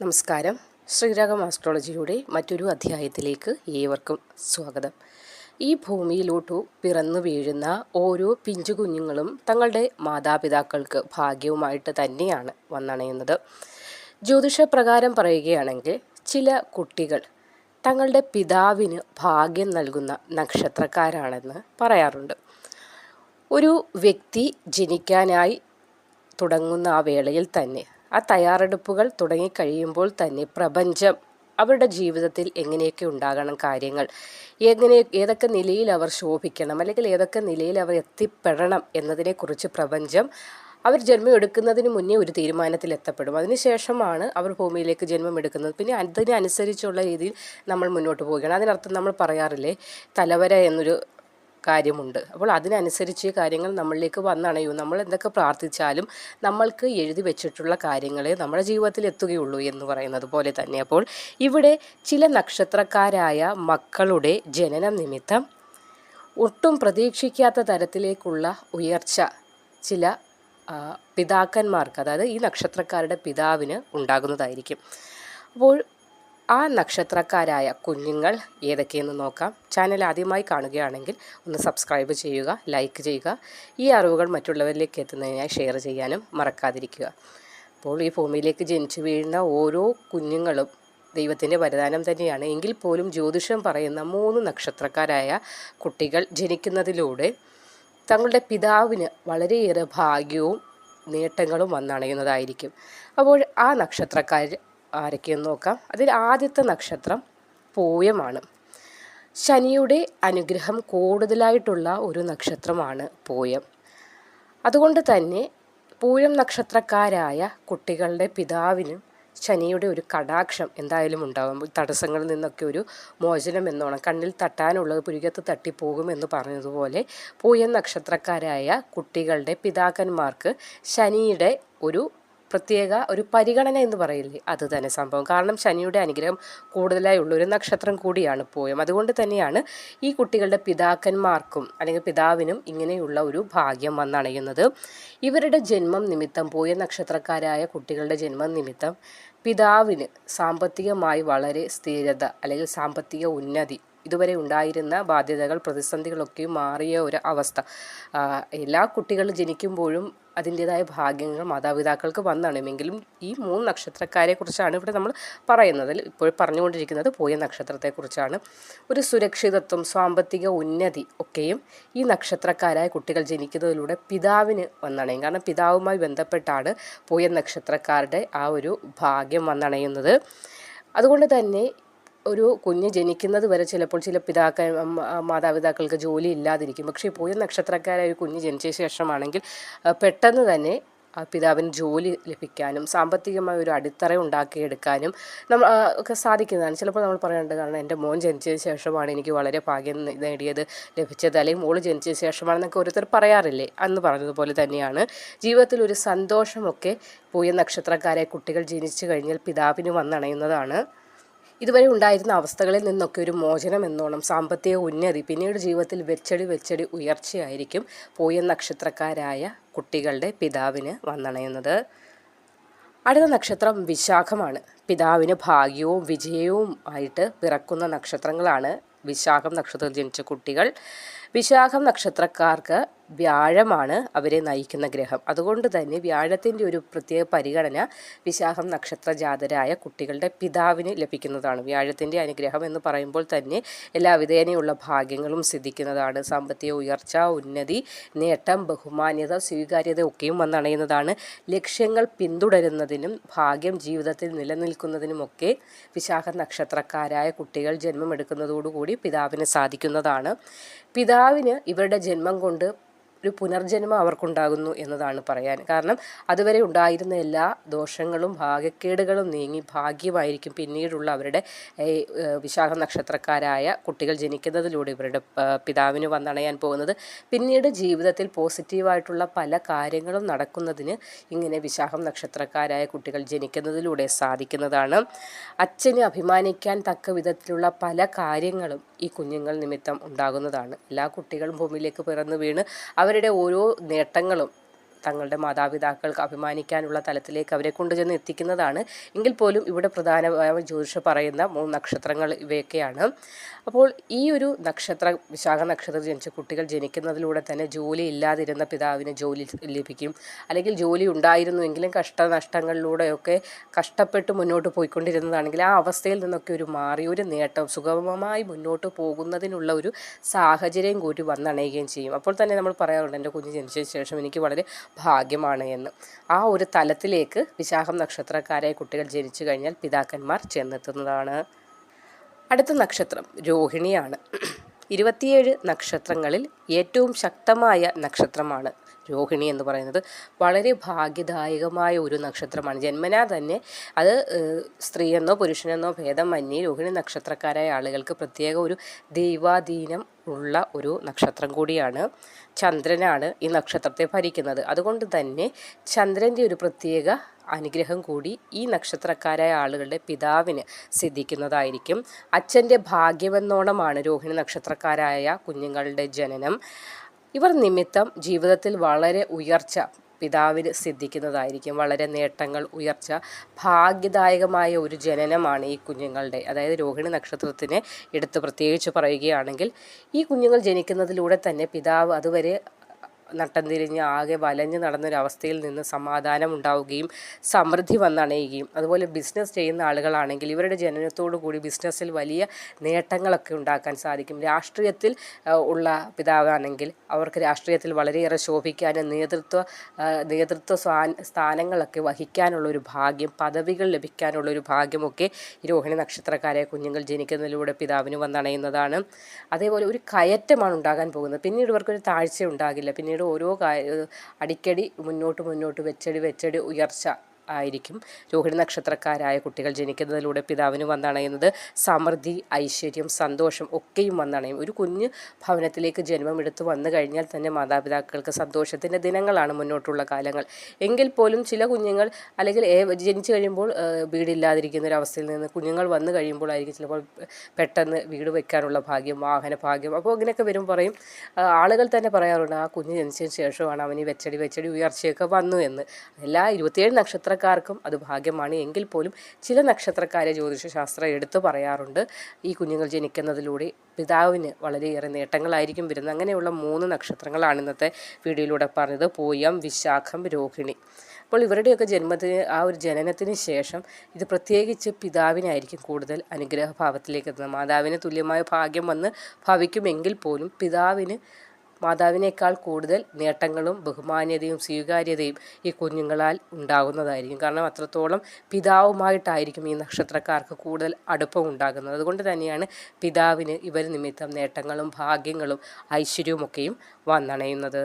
നമസ്കാരം. ശ്രീരാഗം ആസ്ട്രോളജിയുടെ മറ്റൊരു അധ്യായത്തിലേക്ക് ഏവർക്കും സ്വാഗതം. ഈ ഭൂമിയിലോട്ടു പിറന്നു വീഴുന്ന ഓരോ പിഞ്ചു കുഞ്ഞുങ്ങളും തങ്ങളുടെ മാതാപിതാക്കൾക്ക് ഭാഗ്യവുമായിട്ട് തന്നെയാണ് വന്നണയുന്നത്. ജ്യോതിഷ പ്രകാരം പറയുകയാണെങ്കിൽ ചില കുട്ടികൾ തങ്ങളുടെ പിതാവിന് ഭാഗ്യം നൽകുന്ന നക്ഷത്രക്കാരാണെന്ന് പറയാറുണ്ട്. ഒരു വ്യക്തി ജനിക്കാനായി തുടങ്ങുന്ന ആ വേളയിൽ തന്നെ ആ തയ്യാറെടുപ്പുകൾ തുടങ്ങിക്കഴിയുമ്പോൾ തന്നെ പ്രപഞ്ചം അവരുടെ ജീവിതത്തിൽ എങ്ങനെയൊക്കെ ഉണ്ടാകണം കാര്യങ്ങൾ എങ്ങനെ ഏതൊക്കെ നിലയിൽ അവർ ശോഭിക്കണം അല്ലെങ്കിൽ ഏതൊക്കെ നിലയിൽ അവർ എത്തിപ്പെടണം എന്നതിനെക്കുറിച്ച് പ്രപഞ്ചം അവർ ജന്മം എടുക്കുന്നതിന് മുന്നേ ഒരു തീരുമാനത്തിൽ എത്തപ്പെടും. അതിനുശേഷമാണ് അവർ ഭൂമിയിലേക്ക് ജന്മം എടുക്കുന്നത് പിന്നെ അതിനനുസരിച്ചുള്ള രീതിയിൽ നമ്മൾ മുന്നോട്ട് പോവുകയാണ്. അതിനർത്ഥം നമ്മൾ പറയാറില്ലേ തലവര എന്നൊരു കാര്യമുണ്ട്. അപ്പോൾ അതിനനുസരിച്ച് കാര്യങ്ങൾ നമ്മളിലേക്ക് വന്നണയൂ. നമ്മൾ എന്തൊക്കെ പ്രാർത്ഥിച്ചാലും നമ്മൾക്ക് എഴുതി വെച്ചിട്ടുള്ള കാര്യങ്ങളെ നമ്മുടെ ജീവിതത്തിൽ എത്തുകയുള്ളൂ എന്ന് പറയുന്നത് പോലെ തന്നെ. അപ്പോൾ ഇവിടെ ചില നക്ഷത്രക്കാരായ മക്കളുടെ ജനനം നിമിത്തം ഒട്ടും പ്രതീക്ഷിക്കാത്ത തരത്തിലേക്കുള്ള ഉയർച്ച ചില പിതാക്കന്മാർക്ക് അതായത് ഈ നക്ഷത്രക്കാരുടെ പിതാവിന് ഉണ്ടാകുന്നതായിരിക്കും. അപ്പോൾ ആ നക്ഷത്രക്കാരായ കുഞ്ഞുങ്ങൾ ഏതൊക്കെയെന്ന് നോക്കാം. ചാനൽ ആദ്യമായി കാണുകയാണെങ്കിൽ ഒന്ന് സബ്സ്ക്രൈബ് ചെയ്യുക ലൈക്ക് ചെയ്യുക ഈ അറിവുകൾ മറ്റുള്ളവരിലേക്ക് എത്തുന്നതിനായി ഷെയർ ചെയ്യാനും മറക്കാതിരിക്കുക. അപ്പോൾ ഈ ഭൂമിയിലേക്ക് ജനിച്ചു വീഴുന്ന ഓരോ കുഞ്ഞുങ്ങളും ദൈവത്തിന്റെ വരദാനം തന്നെയാണ്. എങ്കിൽ പോലും ജ്യോതിഷം പറയുന്ന മൂന്ന് നക്ഷത്രക്കാരായ കുട്ടികൾ ജനിക്കുന്നതിലൂടെ തങ്ങളുടെ പിതാവിന് വളരെയേറെ ഭാഗ്യവും നേട്ടങ്ങളും വന്നണയുന്നതായിരിക്കും. അപ്പോൾ ആ നക്ഷത്രക്കാർ ആരൊക്കെയെന്ന് നോക്കാം. അതിൽ ആദ്യത്തെ നക്ഷത്രം പൂയമാണ്. ശനിയുടെ അനുഗ്രഹം കൂടുതലായിട്ടുള്ള ഒരു നക്ഷത്രമാണ് പൂയം. അതുകൊണ്ട് തന്നെ പൂയം നക്ഷത്രക്കാരായ കുട്ടികളുടെ പിതാവിനും ശനിയുടെ ഒരു കടാക്ഷം എന്തായാലും ഉണ്ടാകും തടസ്സങ്ങളിൽ നിന്നൊക്കെ ഒരു മോചനം എന്നോണം കണ്ണിൽ തട്ടാനുള്ളത് പുരികത്ത് തട്ടിപ്പോകും എന്ന് പറഞ്ഞതുപോലെ പൂയം നക്ഷത്രക്കാരായ കുട്ടികളുടെ പിതാക്കന്മാർക്ക് ശനിയുടെ ഒരു പ്രത്യേക ഒരു പരിഗണന എന്ന് പറയില്ലേ? അത് തന്നെ സംഭവം. കാരണം ശനിയുടെ അനുഗ്രഹം കൂടുതലായി ഉള്ള ഒരു നക്ഷത്രം കൂടിയാണ് പോയം. അതുകൊണ്ട് തന്നെയാണ് ഈ കുട്ടികളുടെ പിതാക്കന്മാർക്കും അല്ലെങ്കിൽ പിതാവിനും ഇങ്ങനെയുള്ള ഒരു ഭാഗ്യം വന്നണയുന്നത്. ഇവരുടെ ജന്മം നിമിത്തം പോയ നക്ഷത്രക്കാരായ കുട്ടികളുടെ ജന്മം നിമിത്തം പിതാവിന് സാമ്പത്തികമായി വളരെ സ്ഥിരത അല്ലെങ്കിൽ സാമ്പത്തിക ഉന്നതി ഇതുവരെ ഉണ്ടായിരുന്ന ബാധ്യതകൾ പ്രതിസന്ധികളൊക്കെ മാറിയ ഒരു അവസ്ഥ. എല്ലാ കുട്ടികളും ജനിക്കുമ്പോഴും അതിന്റെതായ ഭാഗ്യങ്ങൾ മാതാപിതാക്കൾക്ക് വന്നണമെങ്കിലും ഈ മൂന്ന് നക്ഷത്രക്കാരെ കുറിച്ചാണ് ഇവിടെ നമ്മൾ പറയുന്നത്. ഇപ്പോൾ പറഞ്ഞുകൊണ്ടിരിക്കുന്നത് പോയ നക്ഷത്രത്തെക്കുറിച്ചാണ് ഒരു സുരക്ഷിതത്വം സാമ്പത്തിക ഉന്നതി ഒക്കെയും ഈ നക്ഷത്രക്കാരായ കുട്ടികൾ ജനിക്കുന്നതിലൂടെ പിതാവിന് വന്നണയും. കാരണം പിതാവുമായി ബന്ധപ്പെട്ടാണ് പോയ നക്ഷത്രക്കാരുടെ ആ ഒരു ഭാഗ്യം വന്നണയുന്നത്. അതുകൊണ്ട് തന്നെ ഒരു കുഞ്ഞ് ജനിക്കുന്നത് വരെ ചിലപ്പോൾ ചില പിതാക്കൾ മാതാപിതാക്കൾക്ക് ജോലി ഇല്ലാതിരിക്കും പക്ഷേ പോയ നക്ഷത്രക്കാരായ ഒരു കുഞ്ഞ് ജനിച്ച ശേഷമാണെങ്കിൽ പെട്ടെന്ന് തന്നെ ആ പിതാവിന് ജോലി ലഭിക്കാനും സാമ്പത്തികമായ ഒരു അടിത്തറ ഉണ്ടാക്കിയെടുക്കാനും നമ്മൾ ഒക്കെ സാധിക്കുന്നതാണ്. ചിലപ്പോൾ നമ്മൾ പറയേണ്ടത് കാരണം എന്റെ മോൻ ജനിച്ചതിന് ശേഷമാണ് എനിക്ക് വളരെ ഭാഗ്യം നേടിയത് ലഭിച്ചത് അല്ലെങ്കിൽ മോൾ ജനിച്ചതിന് ശേഷമാണെന്നൊക്കെ ഓരോരുത്തർ പറയാറില്ലേ? അന്ന് പറഞ്ഞതുപോലെ തന്നെയാണ്. ജീവിതത്തിൽ ഒരു സന്തോഷമൊക്കെ പോയ നക്ഷത്രക്കാരെ കുട്ടികൾ ജനിച്ചു കഴിഞ്ഞാൽ പിതാവിന് വന്നണയുന്നതാണ്. ഇതുവരെ ഉണ്ടായിരുന്ന അവസ്ഥകളിൽ നിന്നൊക്കെ ഒരു മോചനം എന്നോണം സാമ്പത്തിക ഉന്നതി പിന്നീട് ജീവിതത്തിൽ വെച്ചടി വെച്ചടി ഉയർച്ചയായിരിക്കും പോയ നക്ഷത്രക്കാരായ കുട്ടികളുടെ പിതാവിന് വന്നണയുന്നത്. അടുത്ത നക്ഷത്രം വിശാഖമാണ്. പിതാവിന് ഭാഗ്യവും വിജയവും ആയിട്ട് പിറക്കുന്ന നക്ഷത്രങ്ങളാണ് വിശാഖം നക്ഷത്രത്തിൽ ജനിച്ച കുട്ടികൾ. വിശാഖം നക്ഷത്രക്കാർക്ക് വ്യാഴമാണ് അവരെ നയിക്കുന്ന ഗ്രഹം. അതുകൊണ്ട് തന്നെ വ്യാഴത്തിന്റെ ഒരു പ്രത്യേക പരിഗണന വിശാഖം നക്ഷത്ര ജാതരായ കുട്ടികളുടെ പിതാവിന് ലഭിക്കുന്നതാണ്. വ്യാഴത്തിന്റെ അനുഗ്രഹം എന്ന് പറയുമ്പോൾ തന്നെ എല്ലാ വിധേനയുള്ള ഭാഗ്യങ്ങളും സിദ്ധിക്കുന്നതാണ്. സാമ്പത്തിക ഉയർച്ച ഉന്നതി നേട്ടം ബഹുമാന്യത സ്വീകാര്യത ഒക്കെയും വന്നണയുന്നതാണ്. ലക്ഷ്യങ്ങൾ പിന്തുടരുന്നതിനും ഭാഗ്യം ജീവിതത്തിൽ നിലനിൽക്കുന്നതിനുമൊക്കെ വിശാഖ നക്ഷത്രക്കാരായ കുട്ടികൾ ജന്മമെടുക്കുന്നതോടുകൂടി പിതാവിന് സാധിക്കുന്നതാണ്. പിതാവിന് ഇവരുടെ ജന്മം കൊണ്ട് ഒരു പുനർജന്മം അവർക്കുണ്ടാകുന്നു എന്നതാണ് പറയാൻ. കാരണം അതുവരെ ഉണ്ടായിരുന്ന എല്ലാ ദോഷങ്ങളും ഭാഗ്യക്കേടുകളും നീങ്ങി ഭാഗ്യമായിരിക്കും പിന്നീടുള്ള അവരുടെ വിശാഖ നക്ഷത്രക്കാരായ കുട്ടികൾ ജനിക്കുന്നതിലൂടെ ഇവരുടെ പിതാവിന് വന്നണയാൻ പോകുന്നത്. പിന്നീട് ജീവിതത്തിൽ പോസിറ്റീവായിട്ടുള്ള പല കാര്യങ്ങളും നടക്കുന്നതിന് ഇങ്ങനെ വിശാഖം നക്ഷത്രക്കാരായ കുട്ടികൾ ജനിക്കുന്നതിലൂടെ സാധിക്കുന്നതാണ്. അച്ഛനെ അഭിമാനിക്കാൻ തക്ക വിധത്തിലുള്ള പല കാര്യങ്ങളും ഈ കുഞ്ഞുങ്ങൾ നിമിത്തം ഉണ്ടാകുന്നതാണ്. എല്ലാ കുട്ടികളും ഭൂമിയിലേക്ക് പിറന്നു വീണ് അവരുടെ ഓരോ നേട്ടങ്ങളും തങ്ങളുടെ മാതാപിതാക്കൾക്ക് അഭിമാനിക്കാനുള്ള തലത്തിലേക്ക് അവരെ കൊണ്ടുചെന്ന് എത്തിക്കുന്നതാണ്. എങ്കിൽ പോലും ഇവിടെ പ്രധാനമായ ജ്യോതിഷ പറയുന്ന മൂന്ന് നക്ഷത്രങ്ങൾ ഇവയൊക്കെയാണ്. അപ്പോൾ ഈ ഒരു നക്ഷത്ര വിശാഖ നക്ഷത്രം ജനിച്ച കുട്ടികൾ ജനിക്കുന്നതിലൂടെ തന്നെ ജോലി ഇല്ലാതിരുന്ന പിതാവിന് ജോലി ലഭിക്കും. അല്ലെങ്കിൽ ജോലി ഉണ്ടായിരുന്നുവെങ്കിലും കഷ്ടനഷ്ടങ്ങളിലൂടെയൊക്കെ കഷ്ടപ്പെട്ട് മുന്നോട്ട് പോയിക്കൊണ്ടിരുന്നതാണെങ്കിൽ ആ അവസ്ഥയിൽ നിന്നൊക്കെ ഒരു മാറി ഒരു നേട്ടം സുഗമമായി മുന്നോട്ട് പോകുന്നതിനുള്ള ഒരു സാഹചര്യം കൂടി വന്നണയുകയും ചെയ്യും. അപ്പോൾ തന്നെ നമ്മൾ പറയാറുണ്ട് എന്റെ കുഞ്ഞ് ജനിച്ചതിന് ശേഷം എനിക്ക് വളരെ ഭാഗ്യമാണ് എന്ന്. ആ ഒരു തലത്തിലേക്ക് വിശാഖം നക്ഷത്രക്കാരായ കുട്ടികൾ ജനിച്ചു കഴിഞ്ഞാൽ പിതാക്കന്മാർ ചെന്നെത്തുന്നതാണ്. അടുത്ത നക്ഷത്രം രോഹിണിയാണ്. ഇരുപത്തിയേഴ് നക്ഷത്രങ്ങളിൽ ഏറ്റവും ശക്തമായ നക്ഷത്രമാണ് രോഹിണി എന്ന് പറയുന്നത്. വളരെ ഭാഗ്യദായകമായ ഒരു നക്ഷത്രമാണ്. ജന്മനാ തന്നെ അത് സ്ത്രീയെന്നോ പുരുഷനെന്നോ ഭേദം മഞ്ഞി രോഹിണി നക്ഷത്രക്കാരായ ആളുകൾക്ക് പ്രത്യേക ഒരു ദൈവാധീനം ഉള്ള ഒരു നക്ഷത്രം കൂടിയാണ് ചന്ദ്രനാണ് ഈ നക്ഷത്രത്തെ ഭരിക്കുന്നത്. അതുകൊണ്ട് തന്നെ ചന്ദ്രന്റെ ഒരു പ്രത്യേക അനുഗ്രഹം കൂടി ഈ നക്ഷത്രക്കാരായ ആളുകളുടെ പിതാവിന് സിദ്ധിക്കുന്നതായിരിക്കും. അച്ഛന്റെ ഭാഗ്യമെന്നോണമാണ് രോഹിണി നക്ഷത്രക്കാരായ കുഞ്ഞുങ്ങളുടെ ജനനം. ഇവർ നിമിത്തം ജീവിതത്തിൽ വളരെ ഉയർച്ച പിതാവിന് സിദ്ധിക്കുന്നതായിരിക്കും. വളരെ നേട്ടങ്ങൾ ഉയർച്ച ഭാഗ്യദായകമായ ഒരു ജനനമാണ് ഈ കുഞ്ഞുങ്ങളുടെ. അതായത് രോഹിണി നക്ഷത്രത്തിനെ എടുത്ത് പ്രത്യേകിച്ച് പറയുകയാണെങ്കിൽ ഈ കുഞ്ഞുങ്ങൾ ജനിക്കുന്നതിലൂടെ തന്നെ പിതാവ് അതുവരെ നട്ടം തിരിഞ്ഞ് ആകെ വലഞ്ഞ് നടന്നൊരവസ്ഥയിൽ നിന്ന് സമാധാനം ഉണ്ടാവുകയും സമൃദ്ധി വന്നണയുകയും അതുപോലെ ബിസിനസ് ചെയ്യുന്ന ആളുകളാണെങ്കിൽ ഇവരുടെ ജനനത്തോടു കൂടി ബിസിനസ്സിൽ വലിയ നേട്ടങ്ങളൊക്കെ ഉണ്ടാക്കാൻ സാധിക്കും. രാഷ്ട്രീയത്തിൽ ഉള്ള പിതാവാണെങ്കിൽ അവർക്ക് രാഷ്ട്രീയത്തിൽ വളരെയേറെ ശോഭിക്കാനും നേതൃത്വ നേതൃത്വ സ്ഥാനങ്ങളൊക്കെ വഹിക്കാനുള്ള ഒരു ഭാഗ്യം പദവികൾ ലഭിക്കാനുള്ള ഒരു ഭാഗ്യമൊക്കെ ഈ രോഹിണി നക്ഷത്രക്കാരെ കുഞ്ഞുങ്ങൾ ജനിക്കുന്നതിലൂടെ പിതാവിന് വന്നണയുന്നതാണ്. അതേപോലെ ഒരു കയറ്റമാണ് ഉണ്ടാകാൻ പോകുന്നത്. പിന്നീട് ഇവർക്കൊരു താഴ്ച ഉണ്ടാകില്ല പിന്നീട് പിന്നീട് ഓരോ അടിക്കടി മുന്നോട്ട് മുന്നോട്ട് വെച്ചടി വെച്ചടി ഉയർച്ച. ആയിരിക്കും. രോഹിണി നക്ഷത്രക്കാരായ കുട്ടികൾ ജനിക്കുന്നതിലൂടെ പിതാവിന് വന്നണയുന്നത് സമൃദ്ധി ഐശ്വര്യം സന്തോഷം ഒക്കെയും വന്നണയും. ഒരു കുഞ്ഞ് ഭവനത്തിലേക്ക് ജന്മമെടുത്ത് വന്നു കഴിഞ്ഞാൽ തന്നെ മാതാപിതാക്കൾക്ക് സന്തോഷത്തിന്റെ ദിനങ്ങളാണ് മുന്നോട്ടുള്ള കാലങ്ങൾ. എങ്കിൽ പോലും ചില കുഞ്ഞുങ്ങൾ അല്ലെങ്കിൽ ജനിച്ചു കഴിയുമ്പോൾ വീടില്ലാതിരിക്കുന്ന ഒരു അവസ്ഥയിൽ നിന്ന് കുഞ്ഞുങ്ങൾ വന്നു കഴിയുമ്പോഴായിരിക്കും ചിലപ്പോൾ പെട്ടെന്ന് വീട് വയ്ക്കാനുള്ള ഭാഗ്യം വാഹന ഭാഗ്യം അപ്പോൾ അങ്ങനെയൊക്കെ വരും പറയും. ആളുകൾ തന്നെ പറയാറുണ്ട് ആ കുഞ്ഞ് ജനിച്ചതിന് ശേഷമാണ് അവന് വെച്ചടി വെച്ചടി ഉയർച്ചയൊക്കെ വന്നു എന്ന്. എല്ലാ ഇരുപത്തിയേഴ് നക്ഷത്ര നക്ഷത്രക്കാർക്കും അത് ഭാഗ്യമാണ്. എങ്കിൽ പോലും ചില നക്ഷത്രക്കാരെ ജ്യോതിഷശാസ്ത്രം എടുത്തു പറയാറുണ്ട്. ഈ കുഞ്ഞുങ്ങൾ ജനിക്കുന്നതിലൂടെ പിതാവിന് വളരെയേറെ നേട്ടങ്ങളായിരിക്കും വരുന്നത്. അങ്ങനെയുള്ള മൂന്ന് നക്ഷത്രങ്ങളാണ് ഇന്നത്തെ വീഡിയോയിലൂടെ പറഞ്ഞത്. പൂയം വിശാഖം രോഹിണി. അപ്പോൾ ഇവരുടെയൊക്കെ ജന്മത്തിന് ആ ഒരു ജനനത്തിന് ശേഷം ഇത് പ്രത്യേകിച്ച് പിതാവിനായിരിക്കും കൂടുതൽ അനുഗ്രഹഭാവത്തിലേക്ക് എത്തുന്നത്. മാതാവിന് തുല്യമായ ഭാഗ്യം വന്ന് ഭവിക്കുമെങ്കിൽ പോലും പിതാവിന് മാതാവിനേക്കാൾ കൂടുതൽ നേട്ടങ്ങളും ബഹുമാന്യതയും സ്വീകാര്യതയും ഈ കുഞ്ഞുങ്ങളാൽ ഉണ്ടാകുന്നതായിരിക്കും. കാരണം അത്രത്തോളം പിതാവുമായിട്ടായിരിക്കും ഈ നക്ഷത്രക്കാർക്ക് കൂടുതൽ അടുപ്പം ഉണ്ടാകുന്നത്. അതുകൊണ്ട് തന്നെയാണ് പിതാവിന് ഇവർ നിമിത്തം നേട്ടങ്ങളും ഭാഗ്യങ്ങളും ഐശ്വര്യവുമൊക്കെയും വന്നണയുന്നത്.